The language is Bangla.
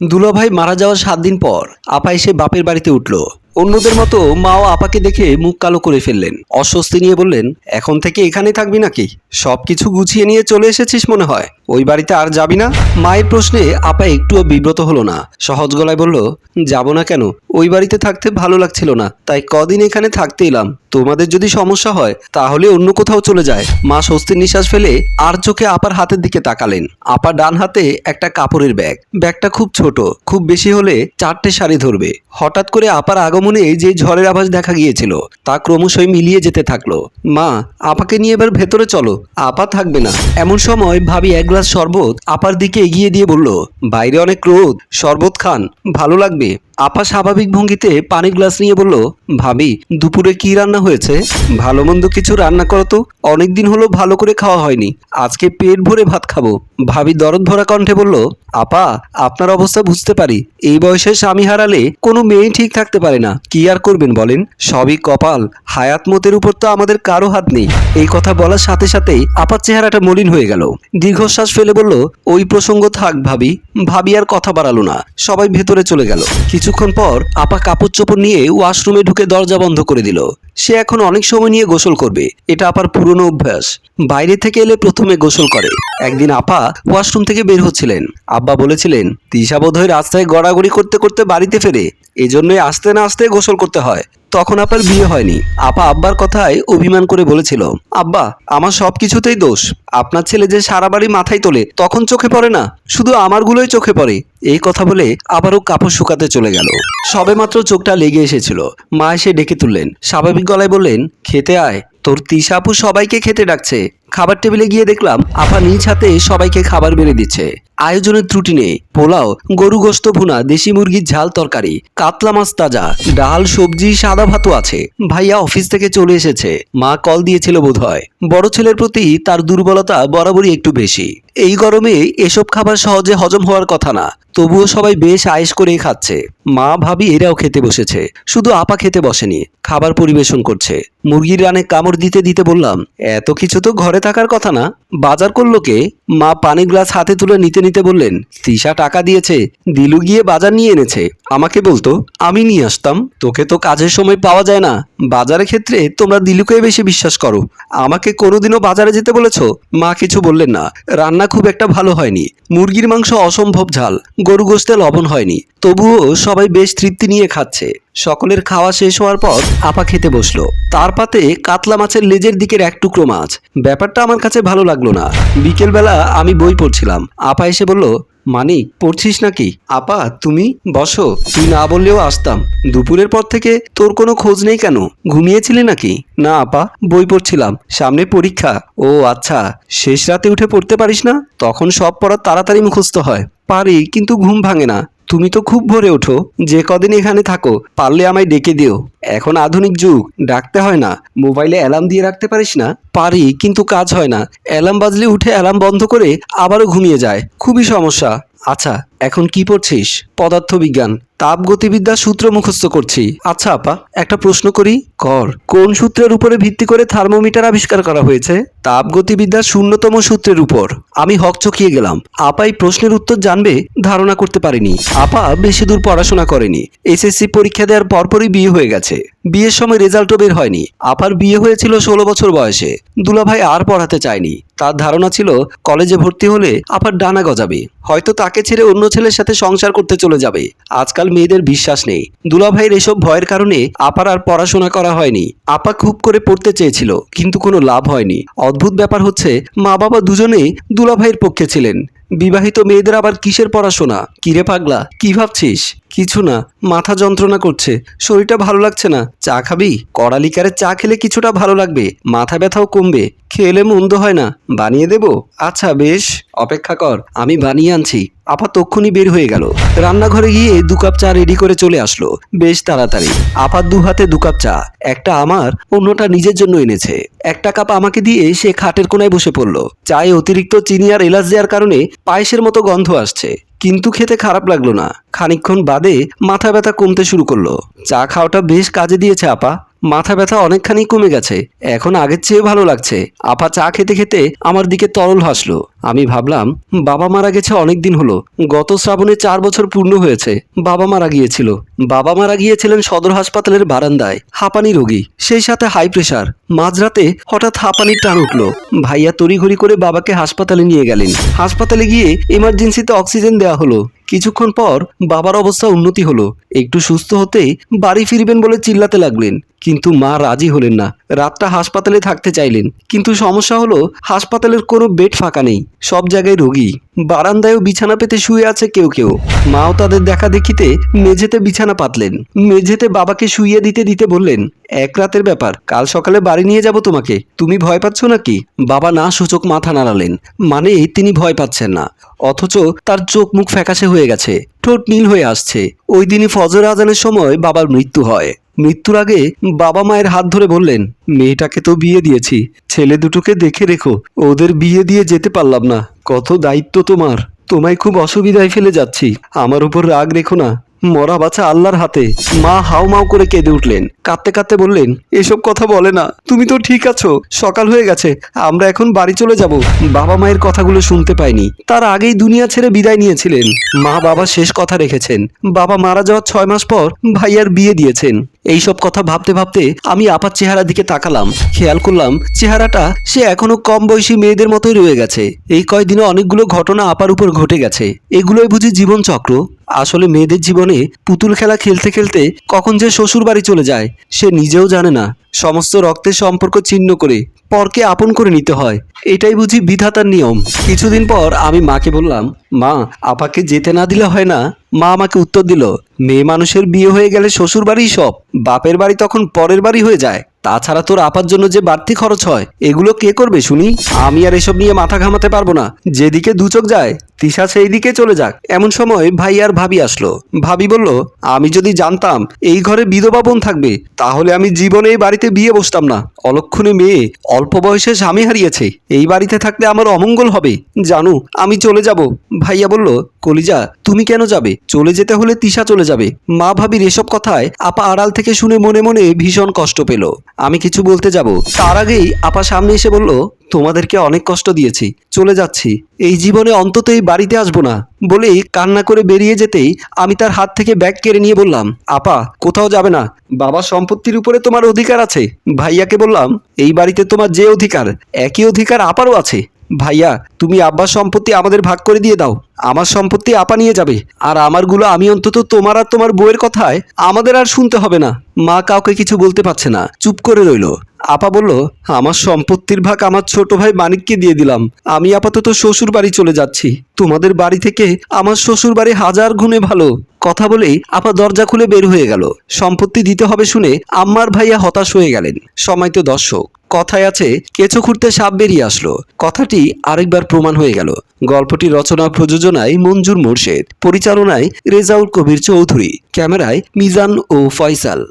দুলাভাই মারা যাওয়ার সাত দিন পর আপা এসে বাপের বাড়িতে উঠল। অন্যদের মতো মাও আপাকে দেখে মুখ কালো করে ফেললেন। অস্বস্তি নিয়ে বললেন, এখন থেকে এখানে থাকবি নাকি? সব কিছু গুছিয়ে নিয়ে চলে এসেছিস মনে হয়? ওই বাড়িতে আর যাবি না? মায়ের প্রশ্নে আপা একটুও বিব্রত হলো না। সহজ গলায় বলল, যাব না কেন? ওই বাড়িতে থাকতে ভালো লাগছিল না। তাই কদিন এখানে থাকতে এলাম। তোমাদের যদি সমস্যা হয়, তাহলে অন্য কোথাও চলে যায়। মা স্বস্তির নিঃশ্বাস ফেলে আর চোখে আপার হাতের দিকে তাকালেন। আপা ডান হাতে একটা কাপড়ের ব্যাগ। ব্যাগটা খুব ছোট। খুব বেশি হলে চারটে শাড়ি ধরবে। হঠাৎ করে আপার আগমনে যে ঝড়ের আভাস দেখা গিয়েছিল, তা ক্রমশই মিলিয়ে যেতে থাকল। মা, আপাকে নিয়ে এবার ভেতরে চলো। আপা থাকবে না। এমন সময় ভাবি এক গ্লাস শরবত আপার দিকে এগিয়ে দিয়ে বলল, বাইরে অনেক রোদ, শরবত খান, ভালো লাগবে। আপা স্বাভাবিক ভঙ্গিতে পানির গ্লাস নিয়ে বলল, ভাবি, দুপুরে কি রান্না হয়েছে? ভালো মন্দ কিছু রান্না করো তো, অনেকদিন হলো ভালো করে খাওয়া হয়নি, আজকে পেট ভরে ভাত খাব। ভাবি দরদ ভরা কণ্ঠে বলল, আপা, আপনার অবস্থা বুঝতে পারি, এই বয়সে স্বামী হারালে কোনো মেয়ে ঠিক থাকতে পারে না, কি আর করবেন বলেন? সবই কপাল, হায়াত মতের উপর তো আমাদের কারও হাত নেই। এই কথা বলার সাথে সাথেই আপার চেহারাটা মলিন হয়ে গেল। দীর্ঘশ্বাস ফেলে বলল, ওই প্রসঙ্গ থাক ভাবি। ভাবি আর কথা বাড়ালো না। সবাই ভেতরে চলে গেল। কিছুক্ষণ পর আপা কাপড় চোপড় নিয়ে ওয়াশরুমে ঢুকে দরজা বন্ধ করে দিল। সে এখন অনেক সময় নিয়ে গোসল করবে। এটা আপার পুরনো অভ্যাস। বাইরে থেকে এলে প্রথমে গোসল করে। একদিন আপা ওয়াশরুম থেকে বের হচ্ছিলেন। আব্বা বলেছিলেন, তিশা বোধহয় রাস্তায় গড়াগড়ি করতে করতে বাড়িতে ফেরে। এজন্যই আস্তে না আসতে গোসল করতে হয়। তখন আপার বিয়ে হয়নি। আপা আব্বার কথায় অভিমান করে বলেছিল, আব্বা, আমার সব কিছুতেই দোষ। আপনার ছেলে যে সারা বাড়ি মাথায় তোলে, তখন চোখে পড়ে না। শুধু আমারগুলোই চোখে পড়ে। এই কথা বলে আবারও কাপড় শুকাতে চলে গেল। সবে মাত্র চোখটা লেগে এসেছিল। মা এসে ডেকে তুললেন। স্বাভাবিক গলায় বললেন, খেতে আয়। তোর তিশাপু সবাইকে খেতে ডাকছে। খাবার টেবিলে গিয়ে দেখলাম, আপা নিজ হাতে সবাইকে খাবার বেড়ে দিচ্ছে। আয়োজনের ত্রুটি নেই। পোলাও, গরু গোস্ত ভুনা, দেশি মুরগির ঝাল তরকারি, কাতলা মাছ তাজা, ডাল, সবজি, সাদা ভাতও আছে। ভাইয়া অফিস থেকে চলে এসেছে। মা কল দিয়েছিল বোধহয়। বড় ছেলের প্রতি তার দুর্বলতা বরাবরই একটু বেশি। এই গরমে এসব খাবার সহজে হজম হওয়ার কথা না। তবুও সবাই বেশ আয়েস করেই খাচ্ছে। মা ভাবি এরাও খেতে বসেছে। শুধু আপা খেতে বসেনি, খাবার পরিবেশন করছে। মুরগির রানে কামড় দিতে দিতে বললাম, এত কিছু তো ঘরে থাকার কথা না। বাজার করল কে? মা পানি গ্লাস হাতে তুলে নিতে নিতে বললেন, তিশা টাকা দিয়েছে, দিলু গিয়ে বাজার নিয়ে এনেছে, আমাকে বলতো, আমি নিয়ে আসতাম, তোকে তো কাজের সময় পাওয়া যায় না, বাজারের ক্ষেত্রে তোমরা দিলুকে বেশি বিশ্বাস করো, আমাকে কোনোদিনও বাজারে যেতে বলেছ? মা কিছু বললেন না, রান্না খুব একটা ভালো হয়নি, মুরগির মাংস অসম্ভব ঝাল গরু গোস্তে লবণ হয়নি, তবুও সবাই বেশ তৃপ্তি নিয়ে খাচ্ছে। সকলের খাওয়া শেষ হওয়ার পর আপা খেতে বসল। তার পাতে কাতলা মাছের লেজের দিকের এক টুকরো মাছ। ব্যাপারটা আমার কাছে ভালো লাগল না। বিকেলবেলা আমি বই পড়ছিলাম। আপা এসে বলল মানিক পড়ছিস নাকি? আপা, তুমি বসো। তুই না বললেও আসতাম। দুপুরের পর থেকে তোর কোনো খোঁজ নেই কেন? ঘুমিয়েছিলি নাকি? না, আপা, বই পড়ছিলাম। সামনে পরীক্ষা। ও আচ্ছা। শেষ রাতে উঠে পড়তে পারিস না? তখন সব পড়া তাড়াতাড়ি মুখস্থ হয়। পারি, কিন্তু ঘুম ভাঙে না। তুমি তো খুব ভোরে ওঠো। যে কদিন এখানে থাকো, পারলে আমায় ডেকে দিও। এখন আধুনিক যুগ, ডাকতে হয় না। মোবাইলে অ্যালার্ম দিয়ে রাখতে পারিস না? পারি, কিন্তু কাজ হয় না। অ্যালার্ম বাজলে উঠে অ্যালার্ম বন্ধ করে আবারও ঘুমিয়ে যায়। খুবই সমস্যা। আচ্ছা এখন কি পড়ছিস? পদার্থবিজ্ঞান। তাপগতিবিদ্যার সূত্র মুখস্থ করছি। আচ্ছা আপা, একটা প্রশ্ন করি। কর, কোন সূত্রের উপরে ভিত্তি করে থার্মোমিটার আবিষ্কার করা হয়েছে? তাপগতিবিদ্যার শূন্যতম সূত্রের উপর। আমি হকচকিয়ে গেলাম। আপাই প্রশ্নের উত্তর জানবে, ধারণা করতে পারিনি। আপা বেশি দূর পড়াশোনা করেনি। এসএসসি পরীক্ষা দেওয়ার পরপরই বিয়ে হয়ে গেছে। বিয়ের সময় রেজাল্টও বের হয়নি। আপার বিয়ে হয়েছিল ষোলো বছর বয়সে। দুলাভাই আর পড়াতে চায়নি। তার ধারণা ছিল কলেজে ভর্তি হলে আবার ডানা গজাবে। হয়তো তাকে ছেড়ে অন্য ছেলের সাথে সংসার করতে চলে যাবে। আজকাল মেয়েদের বিশ্বাস নেই। দুলাভাইয়ের এসব ভয়ের কারণে আপার আর পড়াশোনা করা হয়নি। আপা খুব করে পড়তে চেয়েছিল, কিন্তু কোনো লাভ হয়নি। অদ্ভুত ব্যাপার হচ্ছে মা বাবা দুজনেই দুলাভাইয়ের পক্ষে ছিলেন। বিবাহিত মেয়েদের আবার কিসের পড়াশোনা? কিরে পাগলা, কি ভাবছিস? কিছু না, মাথা যন্ত্রণা করছে, শরীরটা ভালো লাগছে না। চা খাবি? কড়ালিকারে চা খেলে কিছুটা ভালো লাগবে, মাথা ব্যথাও কমবে, খেলে মন্দ হয় না। বানিয়ে দেব? আচ্ছা বেশ, অপেক্ষা কর, আমি বানিয়ে আনছি। আপা তক্ষুনি বের হয়ে গেল। রান্নাঘরে গিয়ে দু কাপ চা রেডি করে চলে আসলো। বেশ তাড়াতাড়ি। আপার দু হাতে দু কাপ চা, একটা আমার, অন্যটা নিজের জন্য এনেছে। একটা কাপ আমাকে দিয়ে সে খাটের কোনায় বসে পড়ল। চায়ে অতিরিক্ত চিনি আর এলাচ দেওয়ার কারণে পায়েসের মতো গন্ধ আসছে। কিন্তু খেতে খারাপ লাগল না। খানিকক্ষণ বাদে মাথা ব্যথা কমতে শুরু করল। চা খাওয়াটা বেশ কাজে দিয়েছে আপা। মাথা ব্যথা অনেকখানি কমে গেছে। এখন আগের চেয়ে ভালো লাগছে। আপা চা খেতে খেতে আমার দিকে তরল হাসলো। আমি ভাবলাম, বাবা মারা গেছে অনেক দিন হলো। গত শ্রাবণে চার বছর পূর্ণ হয়েছে। বাবা মারা গিয়েছিল। বাবা মারা গিয়েছিলেন সদর হাসপাতালের বারান্দায়। হাঁপানি রোগী। সেই সাথে হাই প্রেশার। মাঝরাতে হঠাৎ হাঁপানির টান উঠল। ভাইয়া তড়িঘড়ি করে বাবাকে হাসপাতালে নিয়ে গেলেন। হাসপাতালে গিয়ে এমার্জেন্সিতে অক্সিজেন দেওয়া হলো। কিছুক্ষণ পর বাবার অবস্থা উন্নতি হলো। একটু সুস্থ হতে বাড়ি ফিরবেন বলে চিল্লাতে লাগলেন। কিন্তু মা রাজি হলেন না। রাতটা হাসপাতালে থাকতে চাইলেন। কিন্তু সমস্যা হলো হাসপাতালের কোনো বেড ফাঁকা নেই। সব জায়গায় রোগী। বারান্দায়ও বিছানা পেতে শুয়ে আছে কেউ কেউ। মাও তাদের দেখা দেখিতে মেঝেতে বিছানা পাতলেন। মেঝেতে বাবাকে শুইয়ে দিতে দিতে বললেন এক রাতের ব্যাপার, কাল সকালে বাড়ি নিয়ে যাব তোমাকে। তুমি ভয় পাচ্ছ নাকি? বাবা না সূচক মাথা নাড়ালেন। মানে তিনি ভয় পাচ্ছেন না। অথচ তার চোখ মুখ ফ্যাকাশে হয়ে গেছে, ঠোঁট নীল হয়ে আসছে। ওই দিনই ফজর আজানের সময় বাবার মৃত্যু হয়। মৃত্যুর আগে বাবা মায়ের হাত ধরে বললেন, মেয়েটাকে তো বিয়ে দিয়েছি, ছেলে দুটোকে দেখে রেখো। ওদের বিয়ে দিয়ে যেতে পারলাম না, কত দায়িত্ব তোমার। তোমায় খুব অসুবিধায় ফেলে যাচ্ছি। আমার উপর রাগ রেখো না মরা বাছা আল্লাহর হাতে। মা হাউ মাউ করে কেঁদে উঠলেন। কাঁদতে কাঁদতে বললেন, এসব কথা বলে না। তুমি তো ঠিক আছো। সকাল হয়ে গেছে। আমরা এখন বাড়ি চলে যাব। বাবা মায়ের কথাগুলো শুনতে পাইনি তার আগেই দুনিয়া ছেড়ে বিদায় নিয়েছিলেন। মা বাবা শেষ কথা রেখেছেন। বাবা মারা যাওয়ার ছয় মাস পর ভাইয়ার বিয়ে দিয়েছেন। এইসব কথা ভাবতে ভাবতে আমি আপার চেহারার দিকে তাকালাম। খেয়াল করলাম, চেহারাটা সে এখনও কম বয়সী মেয়েদের মতোই রয়ে গেছে। এই কয়দিনে অনেকগুলো ঘটনা আপার উপর ঘটে গেছে। এগুলোই বুঝি জীবন চক্র আসলে মেয়েদের জীবনে পুতুল খেলা খেলতে খেলতে কখন যে শ্বশুর বাড়ি চলে যায়, সে নিজেও জানে না। সমস্ত রক্তের সম্পর্ক ছিন্ন করে পরকে আপন করে নিতে হয়। এটাই বুঝি বিধাতার নিয়ম। কিছুদিন পর আমি মাকে বললাম, মা, আপাকে যেতে না দিলে হয় না। মা আমাকে উত্তর দিল, মেয়ে মানুষের বিয়ে হয়ে গেলে শ্বশুর বাড়ি সব। বাপের বাড়ি তখন পরের বাড়ি হয়ে যায়। তাছাড়া তোর আপার জন্য যে বাড়তি খরচ হয়, এগুলো কে করবে শুনি? আমি আর এসব নিয়ে মাথা ঘামাতে পারব না। যেদিকে দু চোখ যায়, তিশা সেই দিকে চলে যাক। এমন সময় ভাই আর ভাবি আসলো। ভাবি বলল, আমি যদি জানতাম এই ঘরে বিধবা বোন থাকবে, তাহলে আমি জীবনে এই বাড়িতে বিয়ে বসতাম না। অলক্ষণে মেয়ে, অল্প বয়সে স্বামী হারিয়েছে। এই বাড়িতে থাকলে আমার অমঙ্গল হবে। জানু, আমি চলে যাব। ভাইয়া বলল, কলিজা, তুমি কেন যাবে? চলে যেতে হলে তিশা চলে যাবে। মা ভাবির এসব কথায় আপা আড়াল থেকে শুনে মনে মনে ভীষণ কষ্ট পেল। আমি কিছু বলতে যাব। তার আগেই আপা সামনে এসে বলল, তোমাদেরকে অনেক কষ্ট দিয়েছি, চলে যাচ্ছি। এই জীবনে অন্তত এই বাড়িতে আসব না। বলেই কান্না করে বেরিয়ে যেতেই আমি তার হাত থেকে ব্যাগ কেড়ে নিয়ে বললাম, আপা, কোথাও যাবে না। বাবার সম্পত্তির উপরে তোমার অধিকার আছে। ভাইয়াকে বললাম, এই বাড়িতে তোমার যে অধিকার, একই অধিকার আপারও আছে। ভাইয়া, তুমি আব্বার সম্পত্তি আমাদের ভাগ করে দিয়ে দাও। আমার সম্পত্তি আপা নিয়ে যাবে। আর আমারগুলো আমি অন্তত তোমার আর তোমার বউয়ের কথায় আমাদের আর শুনতে হবে না। মা কাউকে কিছু বলতে পারছে না। চুপ করে রইল। আপা বলল, আমার সম্পত্তির ভাগ আমার ছোট ভাই মানিককে দিয়ে দিলাম। আমি আপাতত শ্বশুর বাড়ি চলে যাচ্ছি। তোমাদের বাড়ি থেকে আমার শ্বশুর বাড়ি হাজার গুণে ভালো। কথা বলেই আপা দরজা খুলে বের হয়ে গেল। সম্পত্তি দিতে হবে শুনে আম্মার ভাইয়া হতাশ হয়ে গেলেন। সময় তো দর্শক। কথায় আছে, কেঁচো খুঁড়তে সাপ বেরিয়ে আসলো। কথাটি আরেকবার প্রমাণ হয়ে গেল। গল্পটি রচনা প্রযোজনায় মঞ্জুর মোর্শেদ। পরিচালনায় রেজাউল কবির চৌধুরী। ক্যামেরায় মিজান ও ফয়সাল।